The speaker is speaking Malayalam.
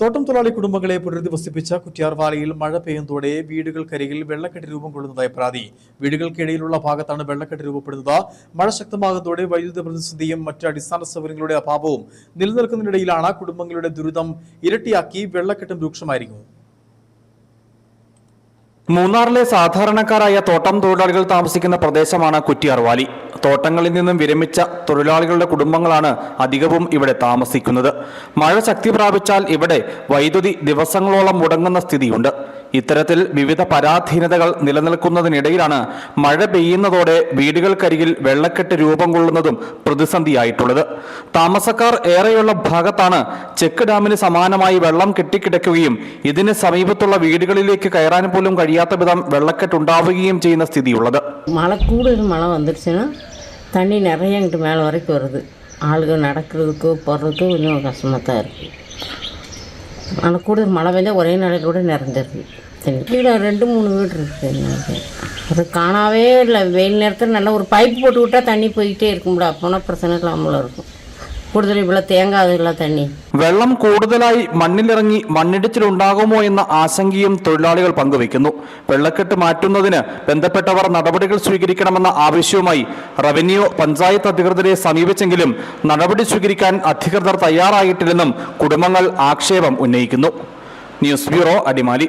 തോട്ടം തൊഴിലാളി കുടുംബങ്ങളെ പുനരധിവസിപ്പിച്ച കുറ്റ്യാർവാലയിൽ മഴ പെയ്യുന്നതോടെ വീടുകൾക്കരികിൽ വെള്ളക്കെട്ട് രൂപം കൊള്ളുന്നതായി പരാതി. വീടുകൾക്കിടയിലുള്ള ഭാഗത്താണ് വെള്ളക്കെട്ട് രൂപപ്പെടുന്നത്. മഴ ശക്തമാകുന്നതോടെ വൈദ്യുത പ്രതിസന്ധിയും മറ്റ് അടിസ്ഥാന സൗകര്യങ്ങളുടെ അഭാവവും നിലനിൽക്കുന്നതിനിടയിലാണ് കുടുംബങ്ങളുടെ ദുരിതം ഇരട്ടിയാക്കി വെള്ളക്കെട്ടും രൂക്ഷമായിരിക്കുന്നത്. മൂന്നാറിലെ സാധാരണക്കാരായ തോട്ടം തൊഴിലാളികൾ താമസിക്കുന്ന പ്രദേശമാണ് കുറ്റിയാർവാലി. തോട്ടങ്ങളിൽ നിന്നും വിരമിച്ച തൊഴിലാളികളുടെ കുടുംബങ്ങളാണ് അധികവും ഇവിടെ താമസിക്കുന്നത്. മഴ ശക്തി പ്രാപിച്ചാൽ ഇവിടെ വൈദ്യുതി ദിവസങ്ങളോളം മുടങ്ങുന്ന സ്ഥിതിയുണ്ട്. ഇത്തരത്തിൽ വിവിധ പരാധീനതകൾ നിലനിൽക്കുന്നതിനിടയിലാണ് മഴ പെയ്യുന്നതോടെ വീടുകൾക്കരികിൽ വെള്ളക്കെട്ട് രൂപം കൊള്ളുന്നതും പ്രതിസന്ധിയായിട്ടുള്ളത്. താമസക്കാർ ഏറെയുള്ള ഭാഗത്താണ് ചെക്ക് ഡാമിന് സമാനമായി വെള്ളം കെട്ടിക്കിടക്കുകയും ഇതിന് സമീപത്തുള്ള വീടുകളിലേക്ക് കയറാൻ പോലും കഴിയാത്ത വിധം വെള്ളക്കെട്ടുണ്ടാവുകയും ചെയ്യുന്ന സ്ഥിതിയുള്ളത് மழை கூடுதல் மழை வந்துருச்சுன்னா தண்ணி நிறைய இங்கிட்டு மேலே வரைக்கும் வருது ஆளுங்க நடக்கிறதுக்கு போகிறதுக்கு கொஞ்சம் கஷ்டமாக தான் இருக்குது மழை கூடுதல் மழை பெஞ்சா ஒரே நாளைக்கு கூட நிறைஞ்சிருக்கு தண்ணி வீடு ரெண்டு மூணு வீடு இருக்குது எங்களுக்கு அது காணாவே இல்லை வெயில் நேரத்தில் நல்லா ஒரு பைப் போட்டு விட்டால் தண்ணி போய்கிட்டே இருக்கும்ல அப்போனா பிரச்சனை இல்லாமல் இருக்கும் കൂടുതൽ ഇവിടെ തേങ്ങാതുള്ള തണ്ണി. വെള്ളം കൂടുതലായി മണ്ണിലിറങ്ങി മണ്ണിടിച്ചിലുണ്ടാകുമോ എന്ന ആശങ്കയും തൊഴിലാളികൾ പങ്കുവയ്ക്കുന്നു. വെള്ളക്കെട്ട് മാറ്റുന്നതിന് ബന്ധപ്പെട്ടവർ നടപടികൾ സ്വീകരിക്കണമെന്ന ആവശ്യവുമായി റവന്യൂ പഞ്ചായത്ത് അധികൃതരെ സമീപിച്ചെങ്കിലും നടപടി സ്വീകരിക്കാൻ അധികൃതർ തയ്യാറായിട്ടില്ലെന്നും കുടുംബങ്ങൾ ആക്ഷേപം ഉന്നയിക്കുന്നു. News bureau Adimali.